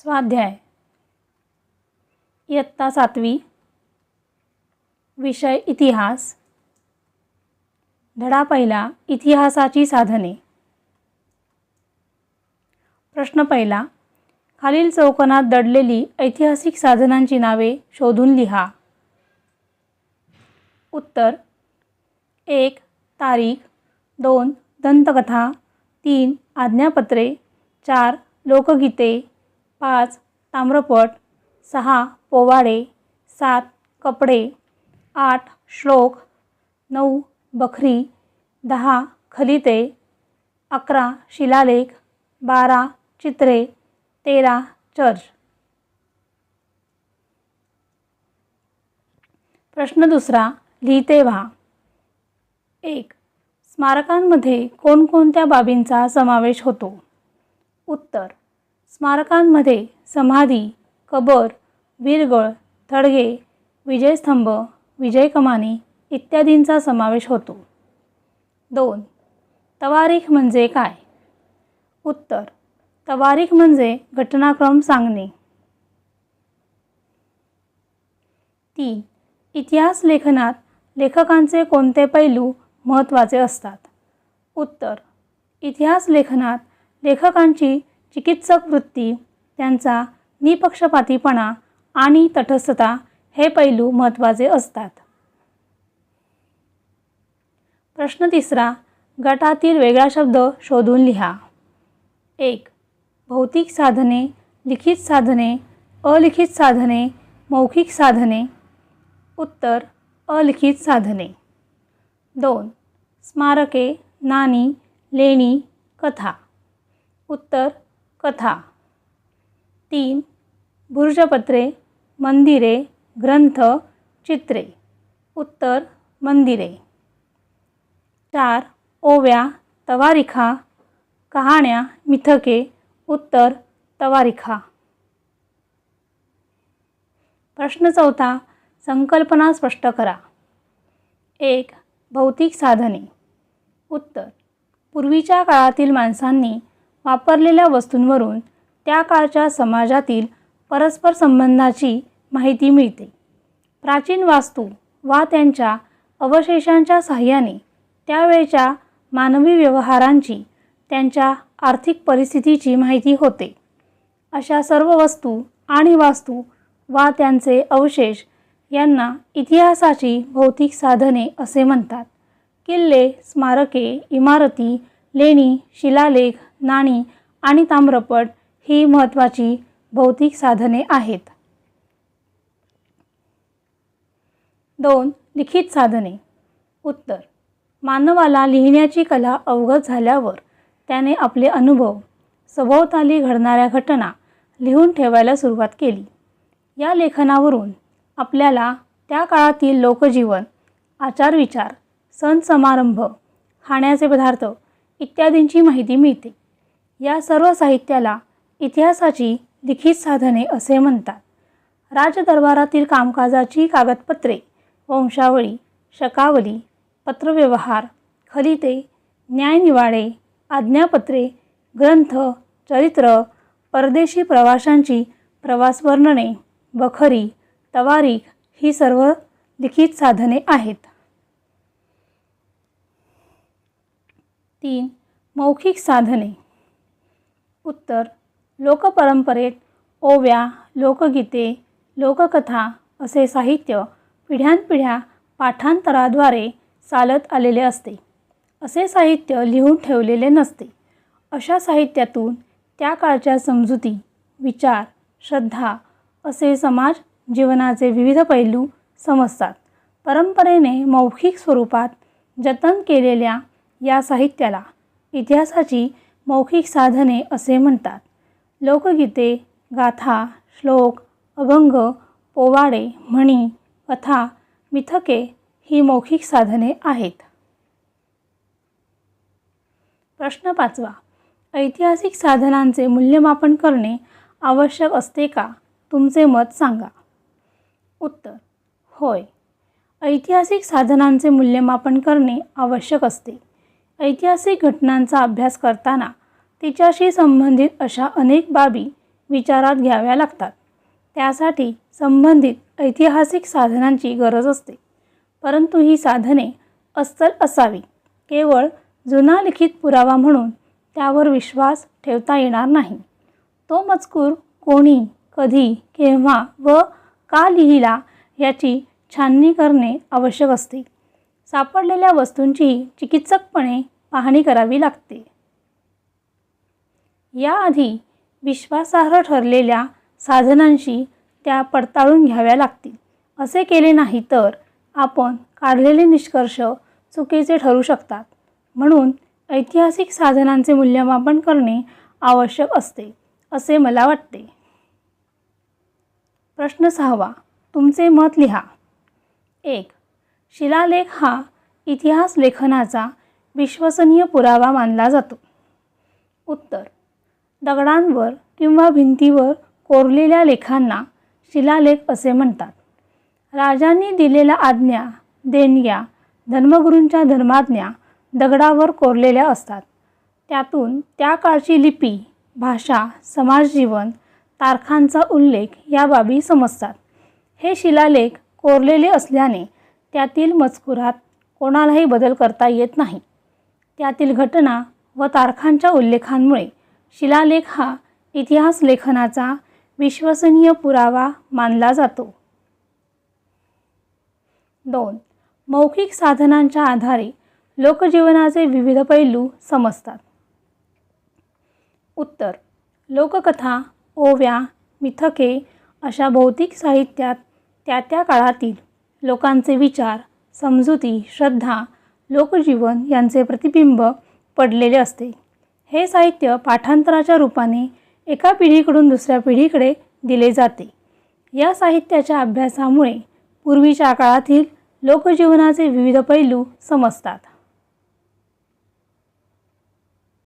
स्वाध्याय. इयत्ता सातवी. विषय इतिहास. धडा पहिला इतिहासाची साधने. प्रश्न पहिला खालील चौकोनात दडलेली ऐतिहासिक साधनांची नावे शोधून लिहा. उत्तर एक तारीख दोन दंतकथा तीन आज्ञापत्रे चार लोकगीते पाच ताम्रपट. सहा पोवाडे. सात कपडे. आठ श्लोक. नऊ बखरी. दहा खलिते. अकरा शिलालेख. बारा चित्रे. तेरा चर्च. प्रश्न दुसरा लिहिते व्हा. एक स्मारकांमध्ये कोणकोणत्या बाबींचा समावेश होतो? उत्तर स्मारकांमध्ये समाधी कबर वीरगळ थडगे विजयस्तंभ विजयकमानी इत्यादींचा समावेश होतो. दोन. तवारीख म्हणजे काय? उत्तर. तवारीख म्हणजे घटनाक्रम सांगणे. तीन. इतिहास लेखनात लेखकांचे कोणते पैलू महत्त्वाचे असतात? उत्तर. इतिहास लेखनात लेखकांची चिकित्सक वृत्ती त्यांचा निपक्षपातीपणा आणि तटस्थता हे पैलू महत्त्वाचे असतात. प्रश्न तिसरा गटातील वेगळा शब्द शोधून लिहा. एक भौतिक साधने लिखित साधने अलिखित साधने मौखिक साधने. उत्तर अलिखित साधने. दोन स्मारके नाणी लेणी कथा. उत्तर कथा. तीन. भुर्जपत्रे मंदिरे ग्रंथ चित्रे. उत्तर मंदिरे. चार. ओव्या तवारिखा. कहाण्या मिथके. उत्तर तवारिखा. प्रश्न चौथा. संकल्पना स्पष्ट करा. एक. भौतिक साधने. उत्तर. पूर्वीच्या काळातील माणसांनी वापरलेल्या वस्तूंवरून त्या काळच्या समाजातील परस्पर संबंधाची माहिती मिळते. प्राचीन वास्तू वा त्यांच्या अवशेषांच्या साह्याने त्यावेळच्या मानवी व्यवहारांची त्यांच्या आर्थिक परिस्थितीची माहिती होते. अशा सर्व वस्तू आणि वास्तू वा त्यांचे अवशेष यांना इतिहासाची भौतिक साधने असे म्हणतात. किल्ले स्मारके इमारती लेणी शिलालेख नाणी आणि ताम्रपट ही महत्त्वाची भौतिक साधने आहेत. दोन लिखित साधने. उत्तर. मानवाला लिहिण्याची कला अवगत झाल्यावर त्याने आपले अनुभव सभोवताली घडणाऱ्या घटना लिहून ठेवायला सुरुवात केली. या लेखनावरून आपल्याला त्या काळातील लोकजीवन आचारविचार सण समारंभ खाण्याचे पदार्थ इत्यादींची माहिती मिळते. या सर्व साहित्याला इतिहासाची लिखित साधने असे म्हणतात. राजदरबारातील कामकाजाची कागदपत्रे वंशावळी शकावली पत्रव्यवहार खलिते न्यायनिवाडे आज्ञापत्रे ग्रंथ चरित्र परदेशी प्रवाशांची प्रवास वर्णने बखरी तवारीख ही सर्व लिखित साधने आहेत. तीन मौखिक साधने. उत्तर लोकपरंपरेत ओव्या लोकगीते लोककथा असे साहित्य पिढ्यानपिढ्या पाठांतराद्वारे चालत आलेले असते. असे साहित्य लिहून ठेवलेले नसते. अशा साहित्यातून त्या काळच्या समजुती विचार श्रद्धा असे समाज जीवनाचे विविध पैलू समजतात. परंपरेने मौखिक स्वरूपात जतन केलेल्या या साहित्याला इतिहासाची मौखिक साधने असे म्हणतात. लोकगीते गाथा श्लोक अभंग पोवाडे म्हणी कथा मिथके ही मौखिक साधने आहेत. प्रश्न पाचवा. ऐतिहासिक साधनांचे मूल्यमापन करणे आवश्यक असते का? तुमचे मत सांगा. उत्तर. होय. ऐतिहासिक साधनांचे मूल्यमापन करणे आवश्यक असते. ऐतिहासिक घटनांचा अभ्यास करताना तिच्याशी संबंधित अशा अनेक बाबी विचारात घ्याव्या लागतात. त्यासाठी संबंधित ऐतिहासिक साधनांची गरज असते. परंतु ही साधने अस्सल असावी. केवळ जुना लिखित पुरावा म्हणून त्यावर विश्वास ठेवता येणार नाही. तो मजकूर कोणी कधी केव्हा व का लिहिला याची छाननी करणे आवश्यक असते. सापडलेल्या वस्तूंची चिकित्सकपणे पाहणी करावी लागते. याआधी विश्वासार्ह ठरलेल्या साधनांशी त्या पडताळून घ्याव्या लागतील. असे केले नाही तर आपण काढलेले निष्कर्ष चुकीचे ठरू शकतात. म्हणून ऐतिहासिक साधनांचे मूल्यमापन करणे आवश्यक असते असे मला वाटते. प्रश्न सहावा. तुमचे मत लिहा. एक. शिलालेख हा इतिहास लेखनाचा विश्वसनीय पुरावा मानला जातो. उत्तर. दगडांवर किंवा भिंतीवर कोरलेल्या लेखांना शिलालेख असे म्हणतात. राजांनी दिलेल्या आज्ञा देणग्या धर्मगुरूंच्या धर्माज्ञा दगडावर कोरलेल्या असतात. त्यातून त्या काळची लिपी भाषा समाजजीवन तारखांचा उल्लेख या बाबी समजतात. हे शिलालेख कोरलेले असल्याने त्यातील मजकुरात कोणालाही बदल करता येत नाही. त्यातील घटना व तारखांच्या उल्लेखांमुळे शिलालेख हा इतिहास लेखनाचा विश्वसनीय पुरावा मानला जातो. दोन. मौखिक साधनांच्या आधारे लोकजीवनाचे विविध पैलू समजतात. उत्तर. लोककथा ओव्या मिथके अशा भौतिक साहित्यात त्या त्या काळातील लोकांचे विचार समजुती श्रद्धा लोकजीवन यांचे प्रतिबिंब पडलेले असते. हे साहित्य पाठांतराच्या रूपाने एका पिढीकडून दुसऱ्या पिढीकडे दिले जाते. या साहित्याच्या अभ्यासामुळे पूर्वीच्या काळातील लोकजीवनाचे विविध पैलू समजतात.